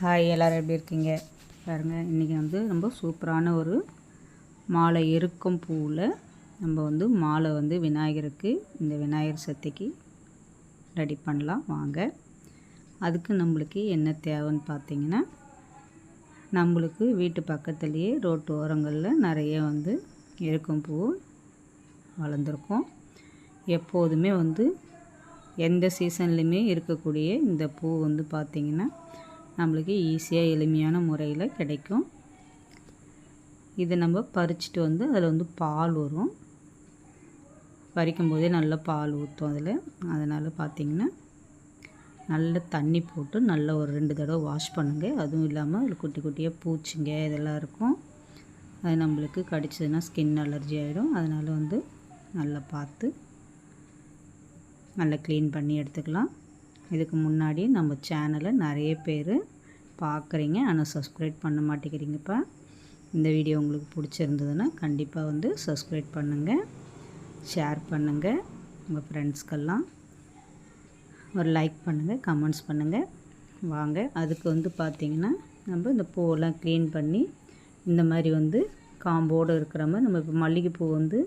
Hi எல்லோரும் எப்படி இருக்கீங்க? பாருங்கள் இன்றைக்கி வந்து ரொம்ப சூப்பரான ஒரு மாலை இருக்கும் பூவில் நம்ம வந்து மாலை வந்து விநாயகருக்கு இந்த விநாயகர் சக்திக்கு ரெடி பண்ணலாம். வாங்க. அதுக்கு நம்மளுக்கு என்ன தேவைன்னு பார்த்தீங்கன்னா நம்மளுக்கு வீட்டு பக்கத்துலேயே ரோட்டு ஓரங்களில் நிறைய வந்து இருக்கும் பூ வளர்ந்துருக்கும். எப்போதுமே வந்து எந்த சீசன்லையுமே இருக்கக்கூடிய இந்த பூ வந்து பார்த்திங்கன்னா நம்மளுக்கு ஈஸியாக எளிமையான முறையில் கிடைக்கும். இதை நம்ம பறிச்சுட்டு வந்து அதில் வந்து பால் வரும் பறிக்கும் போதே நல்லா பால் ஊற்றும் அதில். அதனால் பார்த்திங்கன்னா நல்ல தண்ணி போட்டு நல்லா ஒரு ரெண்டு தடவை வாஷ் பண்ணுங்கள் அதுவும் இல்லாமல் அதில் குட்டி குட்டியாக பூச்சிங்க இதெல்லாம் இருக்கும். அது நம்மளுக்கு கடிச்சதுன்னா ஸ்கின் அலர்ஜி ஆகிடும் அதனால் வந்து நல்லா பார்த்து நல்லா க்ளீன் பண்ணி எடுத்துக்கலாம். இதுக்கு முன்னாடி நம்ம சேனலை நிறைய பேர் பார்க்குறீங்க ஆனால் சப்ஸ்கிரைப் பண்ண மாட்டேங்கிறீங்கப்பா. இந்த வீடியோ உங்களுக்கு பிடிச்சிருந்ததுன்னா கண்டிப்பாக வந்து சப்ஸ்கிரைப் பண்ணுங்கள் ஷேர் பண்ணுங்கள் உங்கள் ஃப்ரெண்ட்ஸ்க்கெல்லாம் ஒரு லைக் பண்ணுங்கள் கமெண்ட்ஸ் பண்ணுங்கள் வாங்க அதுக்கு வந்து பார்த்திங்கன்னா நம்ம இந்த பூவெல்லாம் க்ளீன் பண்ணி இந்த மாதிரி வந்து காம்போடு இருக்கிற மாதிரி நம்ம இப்போ மல்லிகைப்பூ வந்து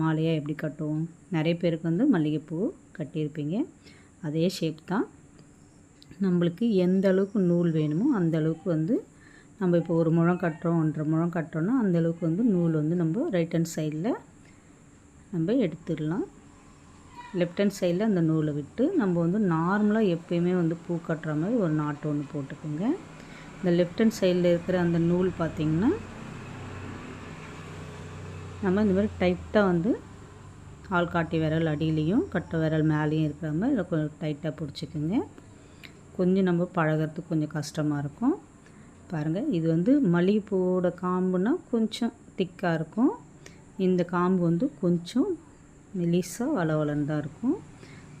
மாலையாக எப்படி கட்டுவோம்? நிறைய பேருக்கு வந்து மல்லிகைப்பூ கட்டியிருப்பீங்க. அதே ஷேப் தான். நம்மளுக்கு எந்த அளவுக்கு நூல் வேணுமோ அந்த அளவுக்கு வந்து நம்ம இப்போ ஒரு முழம் கட்டுறோம் ஒன்றரை முழம் கட்டுறோன்னா அந்தளவுக்கு வந்து நூல் வந்து நம்ம ரைட் ஹேண்ட் சைடில் நம்ம எடுத்துடலாம். லெஃப்ட் ஹேண்ட் சைடில் அந்த நூலை விட்டு நம்ம வந்து நார்மலாக எப்பயுமே வந்து பூ கட்டுற மாதிரி ஒரு நாட்டு ஒன்று போட்டுக்கோங்க. இந்த லெஃப்ட் ஹேண்ட் சைடில் இருக்கிற அந்த நூல் பார்த்திங்கன்னா நம்ம இந்த மாதிரி டைட்டாக வந்து ஆள்காட்டி விரல் அடியிலையும் கட்டை விரல் மேலேயும் இருக்கிற மாதிரி இதில் கொஞ்சம் டைட்டாக பிடிச்சிக்குங்க. கொஞ்சம் நம்ம பழகிறதுக்கு கொஞ்சம் கஷ்டமாக இருக்கும். பாருங்கள் இது வந்து மல்லிகைப்பூவோட காம்புனா கொஞ்சம் திக்காக இருக்கும். இந்த காம்பு வந்து கொஞ்சம் மெலிசாக வளவலன்னு தான் இருக்கும்.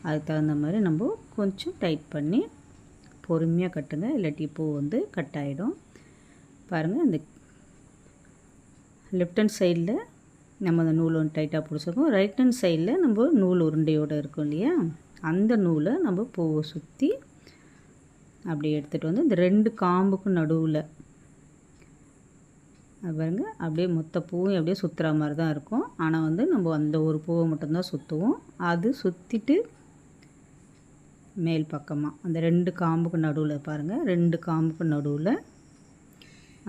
அதுக்கு தகுந்த மாதிரி நம்ம கொஞ்சம் டைட் பண்ணி பொறுமையாக கட்டுங்க. இல்லாட்டி பூ வந்து கட் ஆகிடும் பாருங்கள் இந்த லெஃப்ட் ஹேண்ட் சைடில் நம்ம அந்த நூல் ஒன்று டைட்டாக பிடிச்சிருக்கோம். ரைட் ஹேண்ட் சைடில் நம்ம நூல் உருண்டையோடு இருக்கும் இல்லையா? அந்த நூலை நம்ம பூவை சுற்றி அப்படி எடுத்துகிட்டு வந்து இந்த ரெண்டு காம்புக்கும் நடுவில் பாருங்க அப்படியே மொத்த பூவும் அப்படியே சுற்றுற மாதிரி தான் இருக்கும். ஆனால் வந்து நம்ம அந்த ஒரு பூவை மட்டும்தான் சுற்றுவோம் அது சுற்றிட்டு மேல் பக்கமாக அந்த ரெண்டு காம்புக்கு நடுவில் பாருங்கள் ரெண்டு காம்புக்கு நடுவில்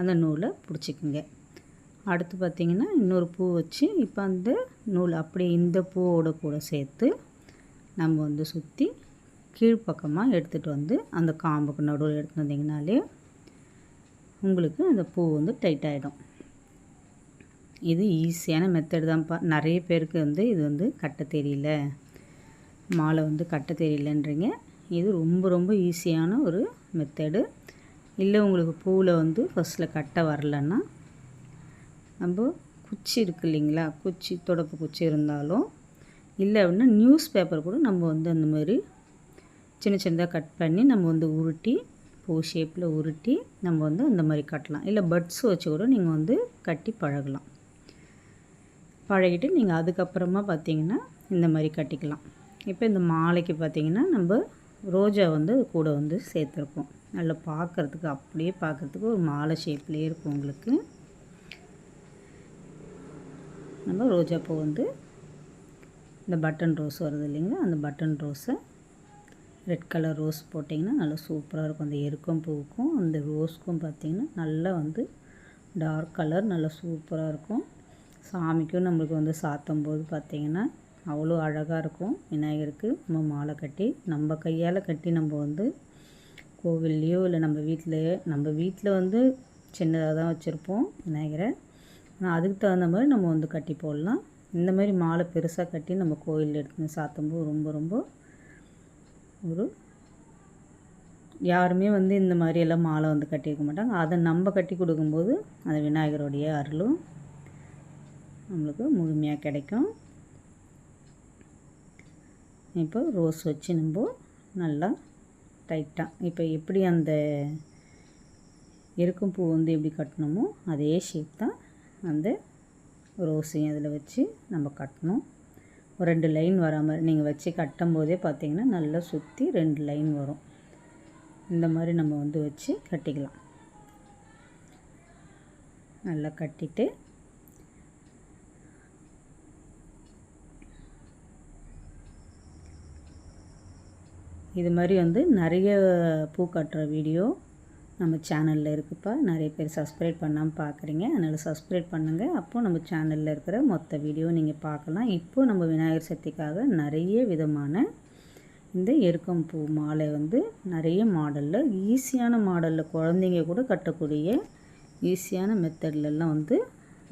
அந்த நூலை பிடிச்சிக்குங்க. அடுத்து பார்த்திங்கன்னா இன்னொரு பூ வச்சு இப்போ அந்த நூல் அப்படியே இந்த பூவோட கூட சேர்த்து நம்ம வந்து சுற்றி கீழ்ப்பக்கமாக எடுத்துகிட்டு வந்து அந்த காம்புக்கு நடுவில் எடுத்துகிட்டு வந்தீங்கனாலே உங்களுக்கு அந்த பூ வந்து டைட் ஆகிடும் இது ஈஸியான மெத்தட் தான்ப்பா. நிறைய பேருக்கு வந்து இது வந்து கட்ட தெரியல. மாலை வந்து கட்ட தெரியலன்றீங்க. இது ரொம்ப ரொம்ப ஈஸியான ஒரு மெத்தடு இல்லை உங்களுக்கு பூவில் வந்து ஃபஸ்ட்டில் கட்ட வரலன்னா நம்ம குச்சி இருக்கு இல்லைங்களா? குச்சி தொடப்பு குச்சி இருந்தாலும் இல்லை அப்படின்னா நியூஸ் பேப்பர் கூட நம்ம வந்து அந்த மாதிரி சின்ன சின்னதாக கட் பண்ணி நம்ம வந்து உருட்டி பூ ஷேப்பில் உருட்டி நம்ம வந்து அந்த மாதிரி கட்டலாம். இல்லை பட்ஸ் வச்சு கூட நீங்கள் வந்து கட்டி பழகலாம். பழகிட்டு நீங்கள் அதுக்கப்புறமா பார்த்தீங்கன்னா இந்த மாதிரி கட்டிக்கலாம். இப்போ இந்த மாலைக்கு பார்த்தீங்கன்னா நம்ம ரோஜா வந்து கூட வந்து சேர்த்துருக்கோம் நல்லா பார்க்குறதுக்கு அப்படியே பார்க்குறதுக்கு ஒரு மாலை ஷேப்லேயே இருக்கும் உங்களுக்கு. நம்ம ரோஜா பூ வந்து இந்த பட்டன் ரோஸ் வருது இல்லைங்களா? அந்த பட்டன் ரோஸை ரெட் கலர் ரோஸ் போட்டிங்கன்னா நல்லா சூப்பராக இருக்கும். அந்த எருக்கம் பூவுக்கும் அந்த ரோஸ்க்கும் பார்த்திங்கன்னா நல்லா வந்து டார்க் கலர் நல்லா சூப்பராக இருக்கும். சாமிக்கும் நம்மளுக்கு வந்து சாத்தும் போது பார்த்திங்கன்னா அவ்வளோ அழகாக இருக்கும். விநாயகருக்கு நம்ம மாலை கட்டி நம்ம கையால் கட்டி நம்ம வந்து கோவில்லையோ இல்லை நம்ம வீட்டிலையோ நம்ம வீட்டில் வந்து சின்னதாக தான் வச்சுருப்போம். விநாயகரை ஆனால் அதுக்கு தகுந்த மாதிரி நம்ம வந்து கட்டி போடலாம். இந்த மாதிரி மாலை பெருசாக கட்டி நம்ம கோயிலில் எடுத்து சாத்தும்போது ரொம்ப ரொம்ப ஒரு யாருமே வந்து இந்த மாதிரியெல்லாம் மாலை வந்து கட்டியிருக்க மாட்டாங்க. அதை நம்ம கட்டி கொடுக்கும்போது அந்த விநாயகருடைய அருளும் நம்மளுக்கு முழுமையாக கிடைக்கும். இப்போ ரோஸ் வச்சு நம்ம நல்லா டைட்டாக இப்போ எப்படி அந்த இருக்கும் பூ வந்து எப்படி கட்டணுமோ அதே ஷேப் தான் வந்து ரோஸையும் அதில் வச்சு நம்ம கட்டணும். ஒரு ரெண்டு லைன் வர மாதிரி நீங்கள் வச்சு கட்டும் போதே பார்த்தீங்கன்னா நல்லா சுற்றி ரெண்டு லைன் வரும். இந்த மாதிரி நம்ம வந்து வச்சு கட்டிக்கலாம். நல்லா கட்டிட்டு இது மாதிரி வந்து நிறைய பூ கட்டுற வீடியோ நம்ம சேனலில் இருக்குப்பா. நிறைய பேர் சப்ஸ்கிரைப் பண்ணாமல் பார்க்குறீங்க அதனால் சப்ஸ்கிரைப் பண்ணுங்கள் அப்போது நம்ம சேனலில் இருக்கிற மொத்த வீடியோ நீங்கள் பார்க்கலாம். இப்போது நம்ம விநாயகர் சக்திக்காக நிறைய விதமான இந்த எருக்கம் பூ மாலை வந்து நிறைய மாடலில் ஈஸியான மாடலில் குழந்தைங்க கூட கட்டக்கூடிய ஈஸியான மெத்தட்லலாம் வந்து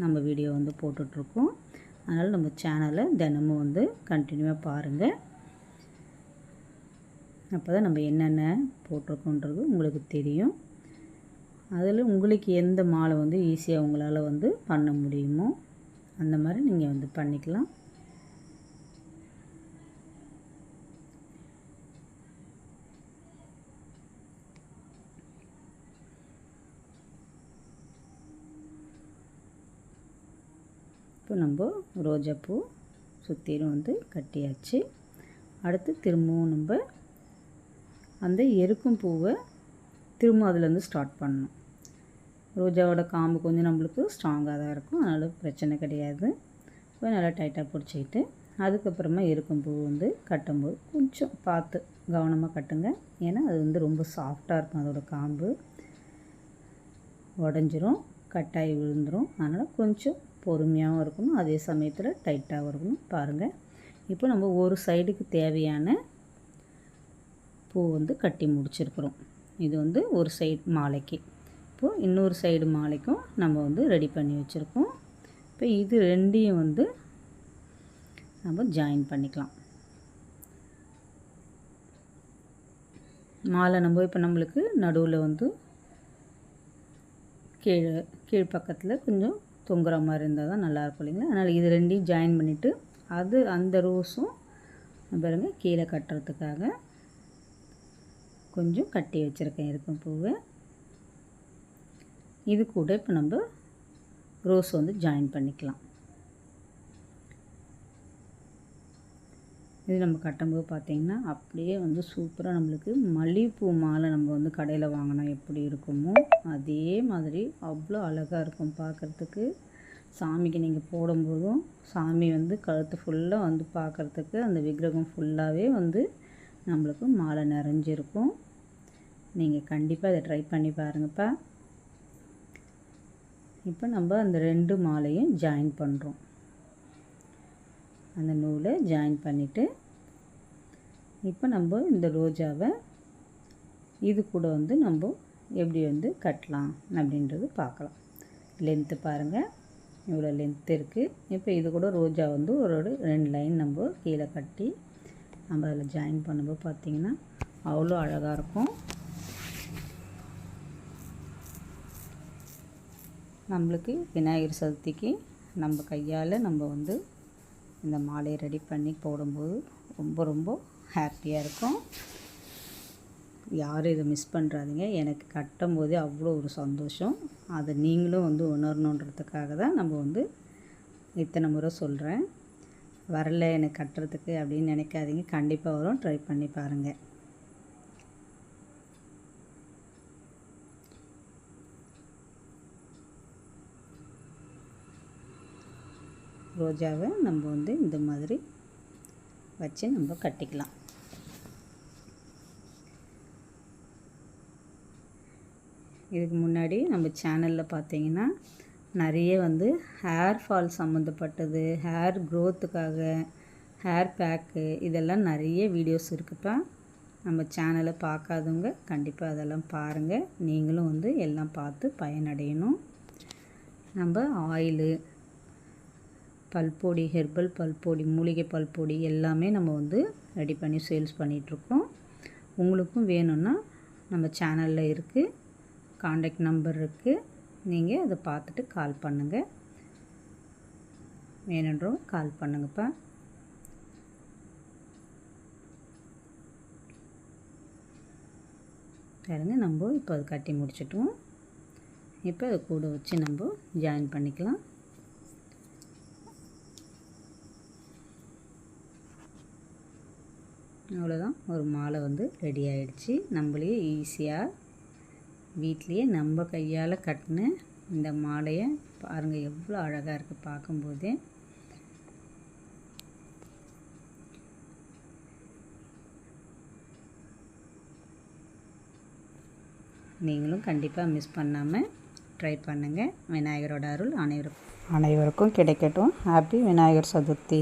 நம்ம வீடியோ வந்து போட்டுட்ருக்கோம். அதனால் நம்ம சேனலை தினமும் வந்து கண்டினியூவாக பாருங்கள் அப்போ தான் நம்ம என்னென்ன போட்டிருக்கோன்றது உங்களுக்கு தெரியும். அதில் உங்களுக்கு எந்த மாலை வந்து ஈஸியாக உங்களால் வந்து பண்ண முடியுமோ அந்த மாதிரி நீங்கள் வந்து பண்ணிக்கலாம். இப்போ நம்ம ரோஜாப்பூ சுற்றிலும் வந்து கட்டியாச்சு. அடுத்து திரும்பவும் நம்ம அந்த எருக்கும் பூவை திரும்ப அதுலேருந்து ஸ்டார்ட் பண்ணணும். ரோஜாவோட காம்பு கொஞ்சம் நம்மளுக்கு ஸ்ட்ராங்காக தான் இருக்கும். அதனால் பிரச்சனை கிடையாது. இப்போ நல்லா டைட்டாக பிடிச்சிக்கிட்டு அதுக்கப்புறமா எருக்கும் பூ வந்து கட்டும்போது கொஞ்சம் பார்த்து கவனமாக கட்டுங்க. ஏன்னா அது வந்து ரொம்ப சாஃப்டாக இருக்கும் அதோட காம்பு. உடஞ்சிரும் கட்டாயி விழுந்துடும் அதனால் கொஞ்சம் பொறுமையாகவும் இருக்கணும். அதே சமயத்தில் டைட்டாகவும் இருக்கணும். பாருங்கள் இப்போ நம்ம ஒரு சைடுக்கு தேவையான பூ வந்து கட்டி முடிச்சிருக்கிறோம். இது வந்து ஒரு சைடு மாலைக்கு. இப்போது இன்னொரு சைடு மாலைக்கும் நம்ம வந்து ரெடி பண்ணி வச்சுருக்கோம் இப்போ இது ரெண்டையும் வந்து நம்ம ஜாயின் பண்ணிக்கலாம். மாலை நம்ம இப்போ நம்மளுக்கு நடுவில் வந்து கீழே கீழ் பக்கத்தில் கொஞ்சம் தொங்குற மாதிரி இருந்தால் தான் நல்லாயிருக்கும் இல்லைங்களா? அதனால் இது ரெண்டையும் ஜாயின் பண்ணிவிட்டு அது அந்த ரோஸும் பாருங்க கீழே கட்டுறதுக்காக கொஞ்சம் கட்டி வச்சுருக்கேன் இருக்கும் பூவை. இது கூட இப்போ நம்ம ரோஸ் வந்து ஜாயின் பண்ணிக்கலாம். இது நம்ம கட்டும்போது பார்த்திங்கன்னா அப்படியே வந்து சூப்பராக நம்மளுக்கு மல்லிகைப்பூ மாலை நம்ம வந்து கடையில் வாங்கினா எப்படி இருக்குமோ அதே மாதிரி அவ்வளோ அழகாக இருக்கும் பார்க்குறதுக்கு சாமிக்கு நீங்கள் போடும்போதும் சாமி வந்து கழுத்து ஃபுல்லாக வந்து பார்க்குறதுக்கு அந்த விக்கிரகம் ஃபுல்லாகவே வந்து நம்மளுக்கு மாலை நிறைஞ்சிருக்கும். நீங்கள் கண்டிப்பாக இதை ட்ரை பண்ணி பாருங்கப்பா. இப்போ நம்ம அந்த ரெண்டு மாலையும் ஜாயின் பண்ணுறோம் அந்த நூலை ஜாயின் பண்ணிவிட்டு இப்போ நம்ம இந்த ரோஜாவை இது கூட வந்து நம்ம எப்படி வந்து கட்டலாம் அப்படின்றது பார்க்கலாம். லென்த்து பாருங்கள் இவ்வளோ லென்த் இருக்குது இப்போ இது கூட ரோஜா வந்து ஒரு ரெண்டு லைன் நம்ம கீழே கட்டி நம்ம அதில் ஜாயின் பண்ணும்போது பார்த்திங்கன்னா அவ்வளோ அழகாக இருக்கும். நம்மளுக்கு விநாயகர் சதுர்த்திக்கு நம்ம கையால் நம்ம வந்து இந்த மாலையை ரெடி பண்ணி போடும்போது ரொம்ப ரொம்ப ஹாப்பியாக இருக்கும். யாரும் இதை மிஸ் பண்ணுறாதீங்க எனக்கு கட்டும் போதே அவ்வளோ ஒரு சந்தோஷம். அதை நீங்களும் வந்து உணரணுன்றதுக்காக தான் நம்ம வந்து இத்தனை முறை சொல்கிறேன் வரல எனக்கு கட்டுறதுக்கு அப்படின்னு நினைக்காதீங்க. கண்டிப்பாக வரும். ட்ரை பண்ணி பாருங்கள் ரோஜாவை நம்ம வந்து இந்த மாதிரி வச்சு நம்ம கட்டிக்கலாம். இதுக்கு முன்னாடி நம்ம சேனலில் பார்த்தீங்கன்னா நிறைய வந்து ஹேர் ஃபால் சம்மந்தப்பட்டது ஹேர் க்ரோத்துக்காக ஹேர் பேக்கு இதெல்லாம் நிறைய வீடியோஸ் இருக்குப்பா. நம்ம சேனலை பார்க்காதவங்க கண்டிப்பாக அதெல்லாம் பாருங்கள் நீங்களும் வந்து எல்லாம் பார்த்து பயனடையணும். நம்ம ஆயிலு பல்பொடி ஹெர்பல் பல்பொடி மூலிகை பல்பொடி எல்லாமே நம்ம வந்து ரெடி பண்ணி சேல்ஸ் பண்ணிகிட்ருக்கோம் உங்களுக்கும் வேணும்னா நம்ம சேனலில் இருக்குது காண்டாக்ட் நம்பர் இருக்குது நீங்கள் அதை பார்த்துட்டு கால் பண்ணுங்கள் வேணுன்றோம் கால் பண்ணுங்கப்பா. பாருங்க நம்ம இப்போ அது கட்டி முடிச்சிட்டோம். இப்போ அதை கூட வச்சு நம்ம ஜாயின் பண்ணிக்கலாம். அவ்வளோதான் ஒரு மாலை வந்து ரெடி ஆகிடுச்சி நம்மளே ஈஸியாக வீட்லேயே நம்ம கையால் கட்டின இந்த மாலையை பாருங்கள் எவ்வளோ அழகாக இருக்குது பார்க்கும்போதே. நீங்களும் கண்டிப்பாக மிஸ் பண்ணாமல் ட்ரை பண்ணுங்கள் விநாயகரோட அருள் அனைவருக்கும். அனைவருக்கும் கிடைக்கட்டும். ஹாப்பி விநாயகர் சதுர்த்தி.